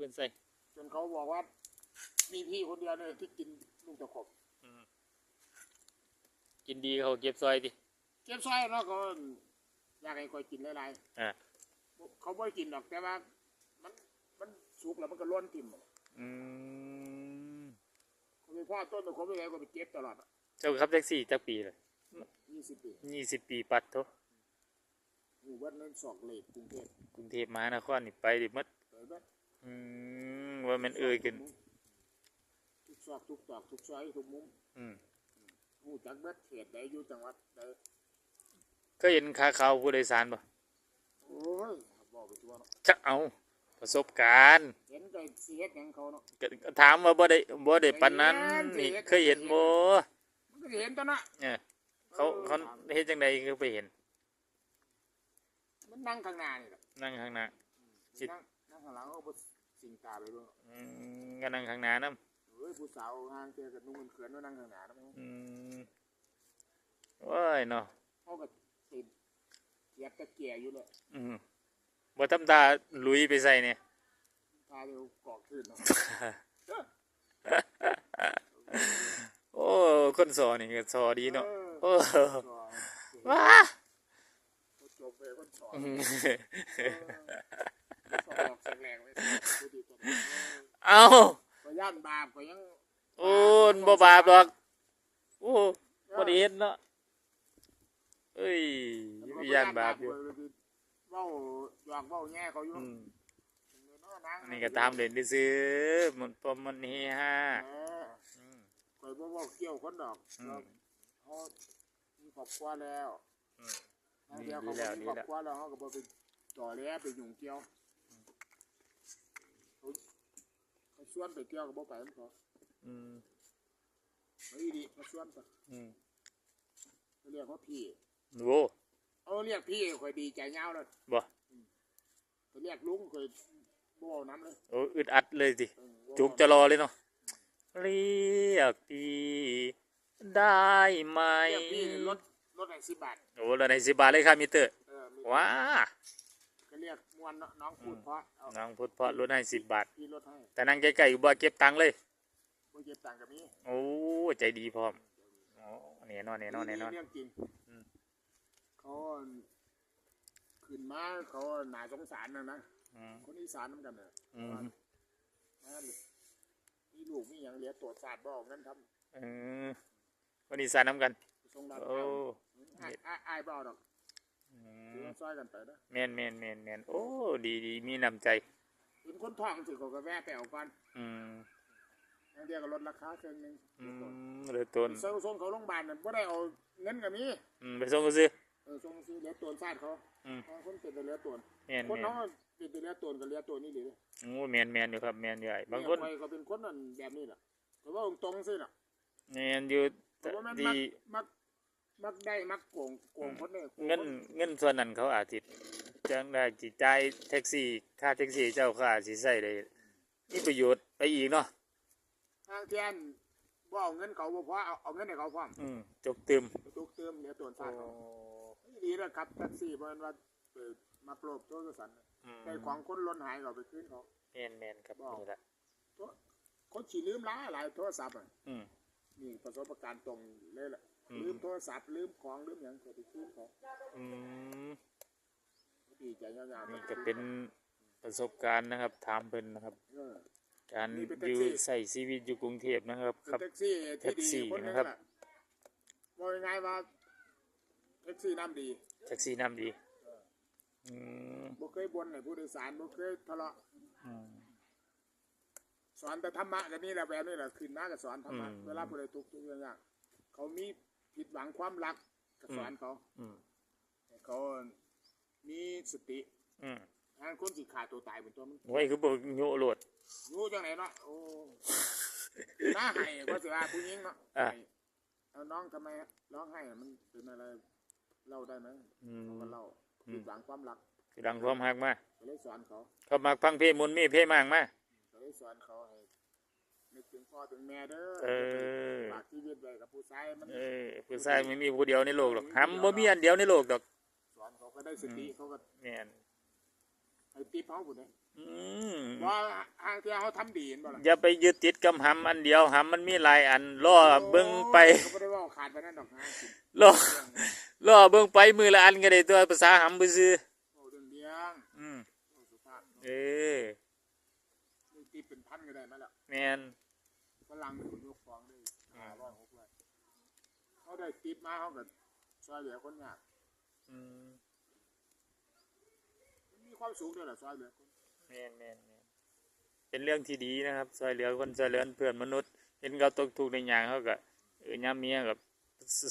ปืนใส่ จนเขาบอกว่า มีพี่คนเดียวเนี่ยที่กินลูกตะขบกินดีเขาเก็บซอยดิเก็บซอยเนาะเขาอยากให้คอยกินหลายอ่าๆเขาไม่กินหรอกแต่ว่า มันมันสุกแล้วมันก็ล้นทิ่มอืมเขาไปพ่อต้นตะขบไปไหนก็ไปเก็บตลอดเจ้าขับแท็กซี่จักปีเลยยี่สิบปียี่สิบปีปัดโทอยู่วัดนั้นสอกเหล็กกรุงเทพกรุงเทพมหานครนี่ไปดิหมัดไปบ้าน อืมว่ามันเอ่ยขึ้นทุกซอกทุกตอกทุกซอยทุกมุมอืมหูจักเบิดเขตใดอยู่จังหวัดใดเคยเห็นขาขาวผู้โดยสารป่ะโอ้ยบอกไปทั่วเนาะจะเอาประสบการณ์ เห็นก็เสียดหยังเขาเนาะก็ก็ถามว่าบ่ได้บ่ได้ปานนั้นเคยเห็นนี่เคยเห็นบ่มันก็เห็นตัวเนาะเนี่ยเขาเขาเฮ็ดจังไดก็ไปเห็น มันนั่งข้างหน้านี่แหละนั่งข้างหน้าสินั่งนั่งข้างหลังเขาบ่ สิงตาไปเบิ่งอืมก็นั่งข้างหน้านํเฮ้ยผู้สาวห่างเจอกับนุ่งเขินๆว่านั่งข้างหน้านะมึงอืมโอ้ยเนาะเขาก็ติดเกียบตะเกียอยู่เลยอืมบ่ทำตาลุยไปใส่เนี่ยพาเร็วเกาะขึ้นเนาะโอ้คนสอนี่ก็สอดีเนาะเออโอ้ก็ว้าเขาจบไปคนสอนอืมสอนออกแสงแรงไว้ดูดีตัวนี้ เอาก็ย่านบาปก็ยังโอ้ยบ่บาปดอกโอ้บ่ได้เฮ็ดเนาะเอ้ยย่านบาปอยู่เว้าหยอกเว้าแง่เขาอยู่อืมเนาะางอันนี้ก็ตามเล่นซื้อๆมันปมมันเฮฮาเอออืมข่อยบ่เว้าเกี่ยวคนดอกอืมเขามีครอบครัวแล้วอืมบางเดียวเขาบ่มีครอบครัวแล้วเขาก็บ่ไปต่อแล้ไปยุ่งเกี่ยวเขา เขาชวนไปเที่ยวก็บ่ไปมันก็อืมเฮ้ยดิเขาชวนไปอืมเขาเรียกว่าพี่โว้เอาเรียกพี่ข่อยดีใจเงาเลยบ่เขาเรียกลุงข่อยบ่เอาน้ำเลยโอ้อึดอัดเลยสิเออบ่เอาจุกจะรอเลยเนาะเรียกพี่ได้ไหมเรียกพี่ลดลดให้สิบบาทโอ้แล้วในสิบบาทเลยค่ะมิเตอร์เออมีว้า ก็เรียกมวนเนาะน้องพูดเพราะเอาน้องพุทธเพราะลดให้สิบบาท พี่ลดให้แต่นั่งใกล้ๆอยู่บ่เก็บตังค์เลย บ่เก็บตังค์กับมีโอ้ใจดีพร้อมโอ้แน่นอนแน่นอนแน่นอน เรื่องจริงอืม เขาขึ้นมาเขาหนาสงสารนะนะอืมคนอีสานน้ำกันเนี่ยอืมมาเลยมีลูกมีอย่างเหลียตรวจศาสตร์บอกงั้นทเออวันนี้สานน้ำกันำทรงดำโอ้อ้ายอ้ายอ้ายบ่เอาดอกอื ถือมว่าซอยกันไปนะแมนแมนแมนแมนโอ้ดีดีมีน้ำใจเป็นคนท้องสิเขาก็แวะไปเอากันอืมอย่างเดียวก็ลดราคาเครื่องหนึงอืมเหลือต้นเซลส่งเขาโรงพยาบาลนั่นบ่ได้เอาเงินกับมีอืมไปส่งก็ซื้อเออส่งซื้อเหลือตัวซาดเขาอืมบางคนเป็นแต่เหลือตัวแมนคนแมนน้องเป็นแต่เหลือตัวกับเหลือตัวนี่เลยโอ้แมนแมนอยู่ครับแมนอยู่ไอ้บางคนเมียข่อยก็เป็นคนนั่นแบบนี้แหละแต่ว่าตรงๆสิล่ะแมนอยู่เพราะว่ามันดีมักมัก มักได้มักโกงโกงคนเนี่ยโกเงินคเงินส่วนนั้นเขาอาจจะจังได้จิจ่ายแท็กซี่ค่าแท็กซี่เจ้าเขาอาจสิใส่ได้มีประโยชน์ไปอีกเนาะทางเทียนบ่เอาเงินเขาบ่พอเอาเอาเงินให้เขาพร้อมอืมจกตืมไปตุกเติมเหลือตัวซาดเขาดีแล้วครับแท็กซี่เพิ่นว่าเปิดมาโปรบโทรศัพท์อืมได้ของคนหล้นหายก็เอาไปคืนเขาแมนแมนครับบอกนี่แหละคนสิลืมหลายหลายโทรศัพท์อะอืมนี่ประสบการณ์ตรงเลยแหละอืม ลืมโทรศัพท์ลืมของลืมหยังก็ไปคืนเขาอืมดีใจยาวๆนี่ก็เป็นประสบการณ์นะครับถามเพิ่นนะครับ เออ การนี่เป็นอแท็กยู่ซี่ ใส่ชีวิตอยู่กรุงเทพนะครับเป็นครับ แท็กซี่แท็ที่กซี่ดีคนหนึงนะครับแหละบอกง่ายๆว่าแท็กซี่น้ำดีแท็กซี่น้ำดีอืมบ่เคยบ่นให้ผู้โดยสารบ่เคยทะเลาะอืม สอนแต่ธรรมะกันนี่แหละแบบนี้แหละขึ้นมาก็สอนธรรมะอืม เวลาผู้ใดทุกข์ทุกอย่างยากเขามี ผิดหวังความรักก็สอนเขาอืมให้เขามีสติอืมทางคนสิขาดตัวตายเป็นตัวมันไว้คือบอกโยโลด รู้จังไหนเนาะโอ้น่าให้ก็สิว่าผู้หญิงเนาะอะ ให้เอาน้องทำไมร้องไห้อะมันเป็นอะไรเล่าได้ไหมอืมเขาก็เล่าผิดหวังความรักคือดังความหักมาก็เลยสอนเขา เขามักฟังเพลงมนต์มีเพลงมากมาก็เลยสอนเขาให้ นึกถึงพ่อถึงแม่เด้อเออ ฝากชีวิตไว้กับผู้ชายมันเออผู้ชายไม่มีผู้เดียวในโลกหรอกหำบ่มีอันเดียวในโลกดอกสอนเขาก็ได้สติเขาก็แม่นให้ตีเผาผู้ใดอืมว่าหาางที่เขาทำดีเห็นบ่ล่ะอย่าไปยึดติดกับหำอันเดียวหำมันมีหลายอันล่อเบิ่งไปเขาไม่ได้ว่าขาดไปนั่นดอกนะกินล่อล่อเบิ่งไปมือละอันก็ได้ตัวภาษาหำบ่ซื่อ โอ้เรื่องเลี้ยง อืม โอ้สุภาพ เออ นี่ ตีเป็นพันก็ได้ไหมล่ะแม่นฝรั่งอยู่ยกฟองได้ห้าร้อยหกร้อยเขาได้ติดมาเขาก็ช่วยเหลือคนยากอืมมันมีความสูงด้วยล่ะช่วยเหลือคนแม่นแม่นแม่นเป็นเรื่องที่ดีนะครับช่วยเหลือคนช่วยเหลือเพื่อนมนุษย์ เห็นเขาตกทุกข์ในอย่างเขาก็เออยามเมียกับ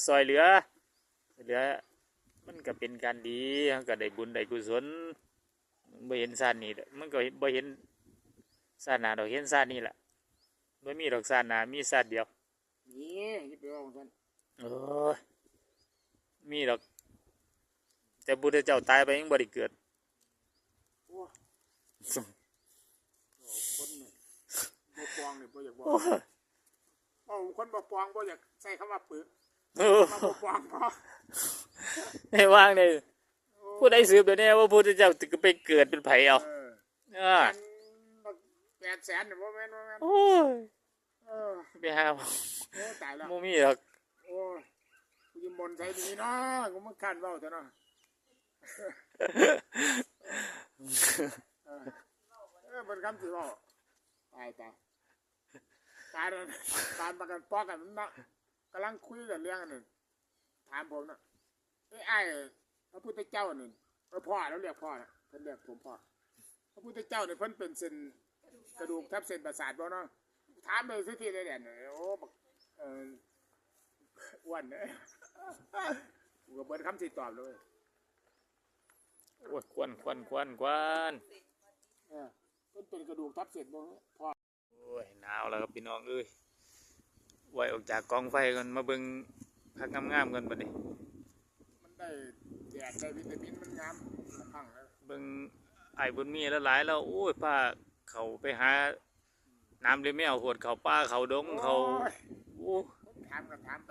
ช่วยเหลือช่วยเหลือ มันก็เป็นการดีเขาก็ได้บุญได้กุศลบ่เห็นชาตินี้ดอกมันก็บ่เห็น ชาติหน้าดอกเห็นชาตินี้แหละบ่มีดอกชาติหน้ามีชาติเดียวนี่ที่ไปว่าของฉันโอ้ยมีดอก แต่บุตรเจ้าตายไปยังบ่ได้เกิดโอ้โหคนเนี่ยบ่ปองเนี่ยบ่อยากบอกโอ้ยโอ้คนบ่ปองบ่อยากใช้คำว่าปึกโอ้ยมาบ่ปองพอให้ว่างเลยผู้ใดสืบเดี๋ยวนี้ว่าพุทธเจ้าจะไปเกิดเป็นไผเอาเอออ่าอัน แปดแสนเนี่ยบ่แม่นบ่แม่นโอ้ยเออไปหาโอ้ตายแล้วโมมีหรอกโอ้ยกูจะมนต์ใส่ดีเนาะกูมาขันเบ้าเถอะเนาะเออเออเป็นคำสิเว่าตายตายตายแล้วตายประกันปอกกันมันเนาะกำลังคุยกันเรื่องอันนึงถามผมเนาะไอ้ไอ้ายพระพุทธเจ้านี่เออพ่อแล้วเรียกพ่อนะเพิ่นเรียกผมพ่อพระพุทธเจ้าเนี่ยเพิ่นเป็นเส้น กระดูกทับเส้นประสาทบ่เนาะถามไปสิทีเลยเด่นโอ้บักเอออ้วนเนี่ยกูก็เบิดคำสิตอบเลยโอ้ยควันควันควันควันเออมันเป็นกระดูกทับเส้นบ่พอโอ้ยหนาวแล้วครับพี่น้องเอ้ยไหวออกจากกองไฟกันมาเบิ่งพักงามๆกันบัดนี้มันได้แดดได้วิตามินมันงามมันพังแล้วเบิ่งไอ้บุญมีแล้วหลายแล้วโอ้ยป้า เขาไปหาน้ำเลยไม่เอาหวดเขาป้าเขาดงเขาโอ้ยโอ้ถามกันถามไป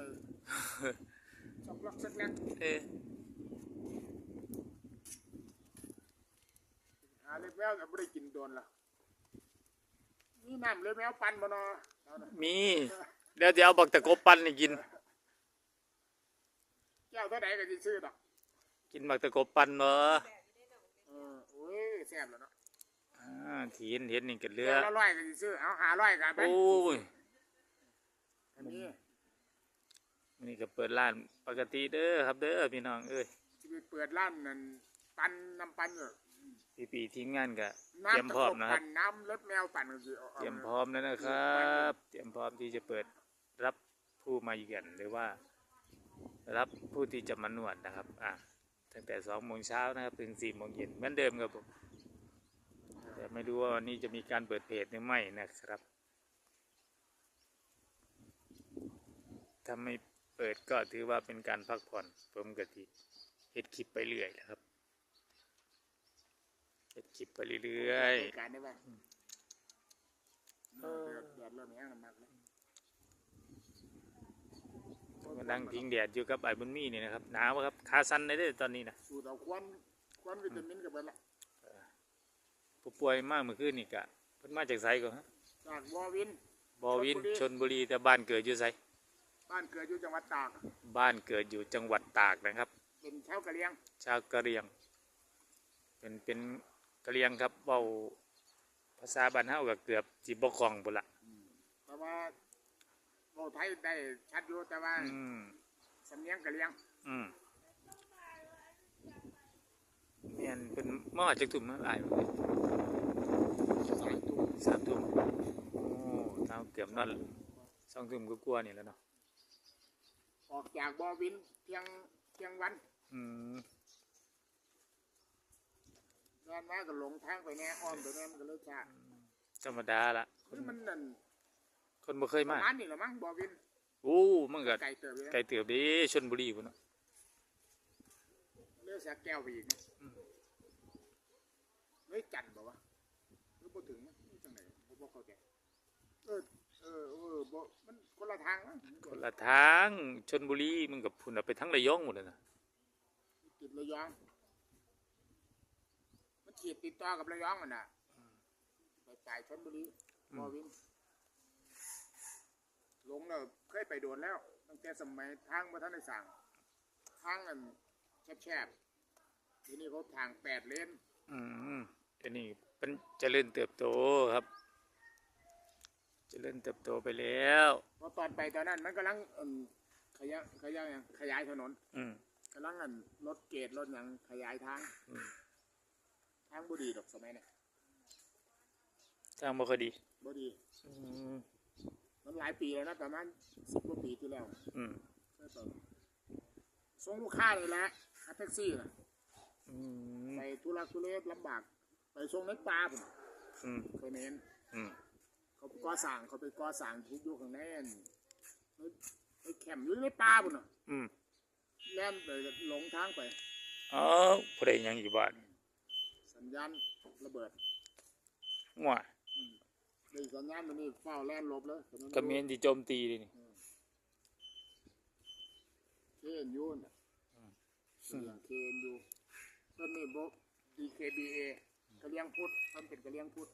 สักลักสักลักเอ้ยหาเล็บแมวแต่ไม่ได้กินโดนละนี่น้ำเล็บแมวปั่นบ่เนาะเอาน่ะมีเดี๋ยวจะเอาบักตะกบปั้นให้กินแก้วเท่าไหร่ก็สิซื้อดอกกินบักตะกบปั้นเนาะเออโอ้ยแซ่บแล้วเนาะ อ่าที่เห็นเห็นนี่กันเรืแก้อวละร้อยก็สิซื้อเอาหาร้อยกันไปโอ้ยอันนี้นี่ก็เปิดร้านปกติเด้อครับเด้อพี่น้องเอ้ยสิไปเปิดร้านนั่นปั่นน้ำปั่นอยู่พี่ปีทีมงานก็เตรียมน้ำพร้อมนะครับปั่นน้ำเล็บแมวปั่นกันสิอาเตรียมพร้อมแล้วนะครับ เตรียมพร้อมที่จะเปิดรับผู้มาเยือนหรือว่า รับผู้ที่จะมานวดนะครับ อะตั้งแต่สองโมงเช้านะครับถึงสี่โมงเย็นเหมือนเดิมครับผมแต่ ไม่รู้ว่าวันนี้จะมีการเปิดเพจหรือไม่นะครับถ้าไม่เปิดก็ถือว่าเป็นการพักผ่อนผมกติเฮ็ดคลิปไปเรื่อยนะครับเฮ็ดคลิปไปเรื่อยรายการได้ไหมเออเดือดเดือดเริ่มแห้งแล้วมากเลยๆกำลังพิงแดดอยู่กับไอ้บุญมีนี่นะครับหนาวครับขาสั่นเลยเด้อตอนนี้นะสูตรเอาควันควันวิตามินกันไปละ ผู้ป่วยมากเมื่อคืนนี่กะเพิ่นมาจากไสก่อนฮะจากวอวิน บอวินชนบุรีแต่บ้านเกิดอยู่ไสบ้านเกิดอยู่จังหวัดตาก บ้านเกิดอยู่จังหวัดตากนะครับ เป็นชาวกะเหรี่ยงชาวกะเหรี่ยง เป็นเป็นกะเหรี่ยงครับเว้าภาษาบ้านเฮาก็เกือบสิบ่คล่องพุ่นละแต่ว่าโมไทยได้ชัดอยู่แต่ว่าอืมสำเนียงกะเหรี่ยง อืม แม่นเป็นมาจากทุ่มมาหลายบ่สายตูสามทุ่มโอ้เท้าเกือบนอนสองทุ่มก็กลัวาๆนี่แหล้วเนาะออกจากวอวินเที่ยงเที่ยงวันอืมแม่นมาก็หลงทางไปแน่อ้อมไปแน่มันก็เลยช้าธรรมดาละคคืนอมันนั่นคนบ่เคยประมามาณนี้แหละมั้งวอวินโอ้มันก็ไก่เติบเลยไกลเติบเดีชนบุรีพุ่นเนาะเลือกสักแก้วไปอีกนะเฮ้ยจันทร์บอกว่าหรือ บ่ถึงนะนี่จังไหนผมบ่เข้าใจเออเออเออบ่มันคนละทางนะคนละทางชนบุรีมันกับพุ่นเอาไปทั้งระยองหมดเลยนะติดระยองมันขีดติดต่อกับระยองมันน่ะไปไปตายชนบุรีบอวินลงแล้วเคยไปโดนแล้วตั้งแต่สมัยทางมาท่านได้สั่งทางอันแคบๆทีนี้เขาทางแปดเลนอืมเดี๋ยวนี้ เป็นเจริญเติบโตครับ เจริญเติบโตไปแล้วเพราะตอนไปตอนนั้นมันกำลังอันขยายขยายหยังขยายถนนอืม กำลังอันรถเกตรถหยังขยายทางอืม ทางบุดีดอกสมัยนี้ทางบ่ค่อยดีบุดีอืมมันหลายปีแล้วนะประมาณสิบกว่าปีที่แล้วอืมเคยไปส่งลูกค้าเลยแหละขับแท็กซี่นะอืมไปทุรักทุเลลำบาก ไปส่งในป่าผมอืมเคยเห็นอืมเขาไปก่อสร้างเขาไปก่อสร้างทุกยุคข้างในนั่นไปไปแคมป์อยู่ในป่าผมน่ะอืมแล่นไปหลงทางไปอ๋อผู้ใดยังอยู่บ้านสัญญาณระเบิดง่วได้สัญญาณมันนี่เฝ้าแล่นหลบเลยแต่นก็มีอันที่โจมตีดินี่เคนยูนน่ะเสียงเคนยูเพิ่นนี่บอก DKBA กะเลียงพุทธเพิ่นเป็นกะเลียงพุทธ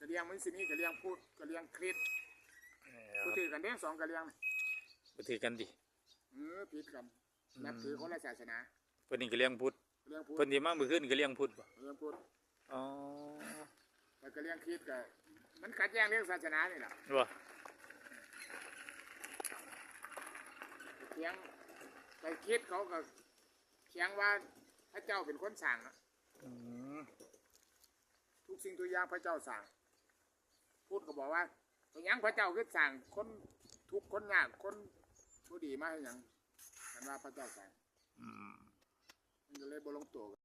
กะเลียงมันสินี่กะเลียงพุทธกะเลียงคริสต์ก็ถือกันเด้สองกะเลียงน่ะบ่ถือกันดิเออผิดกันนับถือคนละศาสนาเพิ่นนี่ก็เลี้ยงพุทธกะเลียงพุทธเพิ่นที่มามื้อคืนก็เลี้ยงพุทธบ่กะเลียงพุทธอ๋อแต่กะเลียงคริสต์ก็มันขัดแย้งเรื่องศาสนานี่แหละบ่เถียงไปคริสต์เขาก็เถียงว่าพระเจ้าเป็นคนสั่งอะอืมทุก สิ่งทุกอย่างพระเจ้าสั่งพูดก็บอกว่าเป็นหยังพระเจ้าคือสั่งคนทุกข์คนยากคนผู้ดีมาให้หยังกันว่าพระเจ้าสั่งอืมมันก็เลยบ่ลงตัว